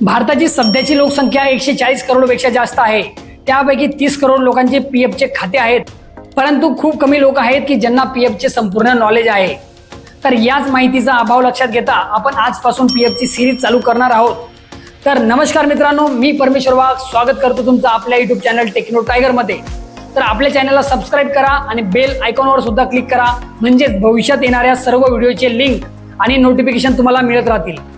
भारताची सध्याची लोकसंख्या एकशे चाळीस करोडपेक्षा जास्त आहे. त्यापैकी तीस करोड लोकांचे पी एफचे खाते आहेत. परंतु खूप कमी लोक आहेत की ज्यांना पी एफचे संपूर्ण नॉलेज आहे. तर याच माहितीचा अभाव लक्षात घेता आपण आजपासून पी एफची सिरीज चालू करणार आहोत. तर नमस्कार मित्रांनो मी परमेश्वर वाघ. स्वागत करतो तुमचं आपल्या युट्यूब चॅनल टेक्नो टायगरमध्ये. तर आपल्या चॅनलला सबस्क्राईब करा आणि बेल आयकॉनवर सुद्धा क्लिक करा. म्हणजेच भविष्यात येणाऱ्या सर्व व्हिडिओचे लिंक आणि नोटिफिकेशन तुम्हाला मिळत राहतील.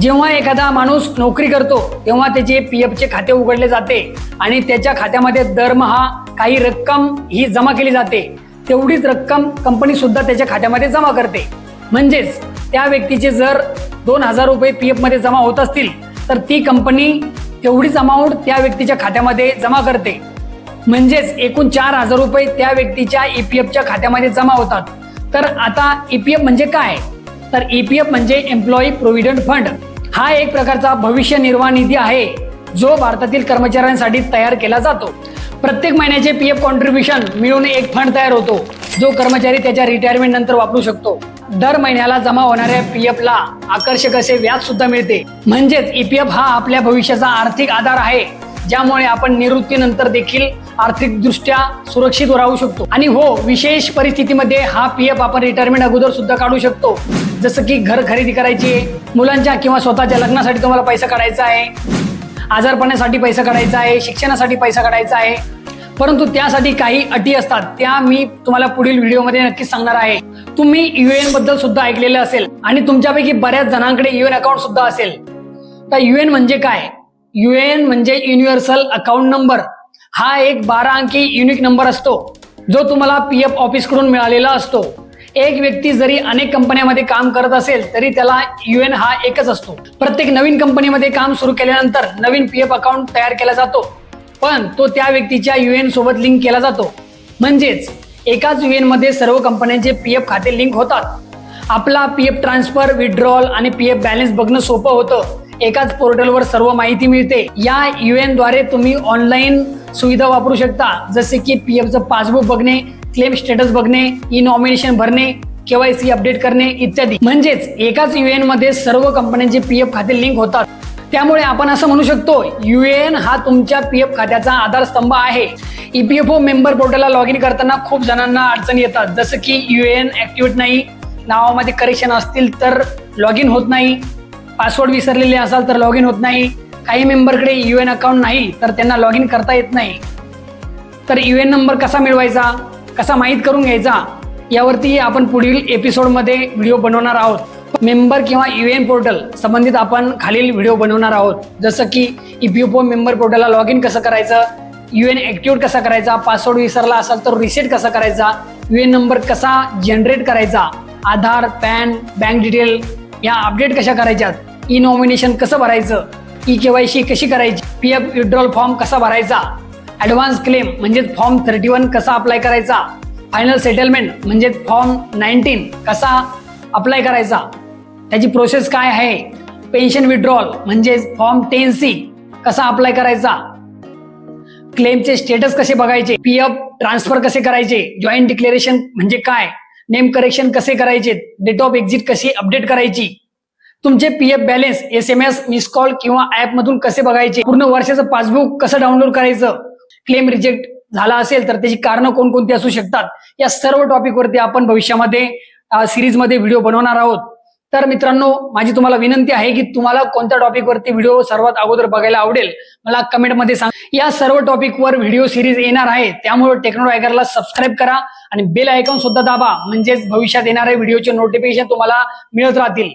जेव्हा एखादा माणूस नोकरी करतो तेव्हा त्याचे पी एफचे खाते उघडले जाते आणि त्याच्या खात्यामध्ये दरमहा काही रक्कम ही जमा केली जाते. तेवढीच रक्कम कंपनी सुद्धा त्याच्या खात्यामध्ये जमा करते. म्हणजेच त्या व्यक्तीचे जर दोन हजार रुपये पी मध्ये जमा होत असतील तर ती कंपनी तेवढीच अमाऊंट त्या व्यक्तीच्या खात्यामध्ये जमा करते. म्हणजेच एकूण चार हजार रुपये त्या व्यक्तीच्या ए पी एफच्या खात्यामध्ये जमा होतात. तर आता ए पी एफ म्हणजे काय? तर ए पी एफ म्हणजे एम्प्लॉई प्रोव्हिडंट फंड हा एक प्रकारचा भविष्य निर्वाह निधी आहे जो भारतातील कर्मचाऱ्यांसाठी तयार केला जातो. प्रत्येक महिन्याचे पी एफ कॉन्ट्रीब्युशन मिळून एक फंड तयार होतो जो कर्मचारी त्याच्या रिटायरमेंट नंतर वापरू शकतो. दर महिन्याला जमा होणाऱ्या पी एफ ला आकर्षक असे व्याज सुद्धा मिळते. म्हणजेच ईपीएफ हा आपल्या भविष्याचा आर्थिक आधार आहे. ज्यामुळे आपण निवृत्तीनंतर देखील आर्थिकदृष्ट्या सुरक्षित राहू शकतो. आणि हो विशेष परिस्थितीमध्ये हा पी एफ आपण रिटायरमेंट अगोदर सुद्धा काढू शकतो. जसं की घर खरेदी करायची आहे मुलांच्या किंवा स्वतःच्या लग्नासाठी तुम्हाला पैसा काढायचा आहे आजारपणासाठी पैसा काढायचा आहे शिक्षणासाठी पैसा काढायचा आहे. परंतु त्यासाठी काही अटी असतात त्या मी तुम्हाला पुढील व्हिडिओमध्ये नक्कीच सांगणार आहे. तुम्ही युएनबद्दल सुद्धा ऐकलेलं असेल आणि तुमच्यापैकी बऱ्याच जणांकडे युएन अकाउंट सुद्धा असेल. तर युएन म्हणजे काय? युएन म्हणजे युनिव्हर्सल अकाउंट नंबर हा एक बारा अंकी युनिक नंबर असतो जो तुम्हाला पी एफ ऑफिसकडून मिळालेला असतो. एक व्यक्ती जरी अनेक कंपन्यांमध्ये काम करत असेल तरी त्याला युएन हा एकच असतो. प्रत्येक नवीन कंपनीमध्ये काम सुरू केल्यानंतर नवीन पी एफ अकाउंट तयार केला जातो. पण तो त्या व्यक्तीच्या युएन सोबत लिंक केला जातो. म्हणजेच एकाच युएनमध्ये सर्व कंपन्यांचे पी एफ खाते लिंक होतात. आपला पी एफ ट्रान्सफर विड्रॉल आणि पी एफ बॅलन्स बघणं सोपं होतं. एकाच पोर्टलवर सर्व माहिती मिळते. या युएनद्वारे तुम्ही ऑनलाईन सुविधा वापरू शकता. जसे की पी एफचं पासबुक बघणे क्लेम स्टेटस बघणे ई नॉमिनेशन भरणे केवायसी अपडेट करणे इत्यादी. म्हणजेच एकाच युएनमध्ये सर्व कंपन्यांचे पी एफ खाते लिंक होतात. त्यामुळे आपण असं म्हणू शकतो युएन हा तुमच्या पी एफ खात्याचा आधारस्तंभ आहे. ईपीएफओ मेंबर पोर्टलला लॉग इन करताना खूप जणांना अडचणी येतात. जसं की युएन ऍक्टिव्हेट नाही नावामध्ये करेक्शन असतील तर लॉग इन होत नाही. पासवर्ड विसरलेले असाल तर लॉग इन होत नाही. काही मेंबरकडे यू एन अकाउंट नाही तर त्यांना लॉग इन करता येत नाही. तर यू एन नंबर कसा मिळवायचा? कसा माहीत करून घ्यायचा? यावरती आपण पुढील एपिसोडमध्ये व्हिडिओ बनवणार आहोत. मेंबर किंवा यू एन पोर्टल संबंधित आपण खालील व्हिडिओ बनवणार आहोत. जसं की ई पी ओ मेंबर पोर्टलला लॉग इन कसं करायचं? यू एन ॲक्टिवेट कसा करायचा? पासवर्ड विसरला असाल तर रिसेट कसा करायचा? यू एन नंबर कसा जनरेट करायचा? आधार पॅन बँक डिटेल या अपडेट कशा करायच्यात? ई नॉमिनेशन कसं भरायचं? ई केवायसी कशी करायची? पी एफ़ विड्रॉल फॉर्म कसा भरायचा? ॲडव्हान्स क्लेम म्हणजेच फॉर्म थर्टी वन कसा अप्लाय करायचा? फायनल सेटलमेंट म्हणजेच फॉर्म नाईन्टीन कसा अप्लाय करायचा? त्याची प्रोसेस काय आहे? पेन्शन विड्रॉल म्हणजेच फॉर्म टेन सी कसा अप्लाय करायचा? क्लेमचे स्टेटस कसे बघायचे? पी एफ़ ट्रान्सफर कसे करायचे? जॉईंट डिक्लेरेशन म्हणजे काय? नेम करेक्शन कसे करायचे? डेट ऑफ़ एक्झिट कशी अपडेट करायची? तुमचे P F balance S M S miss call किंवा ऍप मधून कसे बघायचे? पूर्ण वर्षाचं पासबुक कसं डाउनलोड करायचं? क्लेम रिजेक्ट झाला असेल तर त्याची कारणं कोणकोणती असू शकतात? या सर्व टॉपिकवरती आपण भविष्यामध्ये सिरीजमध्ये व्हिडिओ बनवणार आहोत. तर मित्रांनो माझी तुम्हाला विनंती आहे की तुम्हाला कोणत्या टॉपिकवरती व्हिडिओ सर्वात अगोदर बघायला आवडेल मला कमेंटमध्ये सांग. या सर्व टॉपिकवर व्हिडिओ सिरीज येणार आहे त्यामुळे टेक्नो टायगरला सबस्क्राईब करा आणि बेल आयकॉन सुद्धा दाबा. म्हणजेच भविष्यात येणारे व्हिडिओचे नोटिफिकेशन तुम्हाला मिळत राहतील.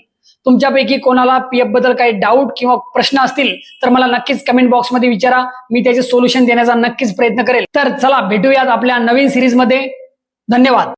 तुमच्यापैकी कोणाला पीएफबद्दल काही डाऊट किंवा प्रश्न असतील तर मला नक्कीच कमेंट बॉक्समध्ये विचारा. मी त्याचे सोल्युशन देण्याचा नक्कीच प्रयत्न करेल. तर चला भेटूयात आपल्या नवीन सिरीजमध्ये धन्यवाद.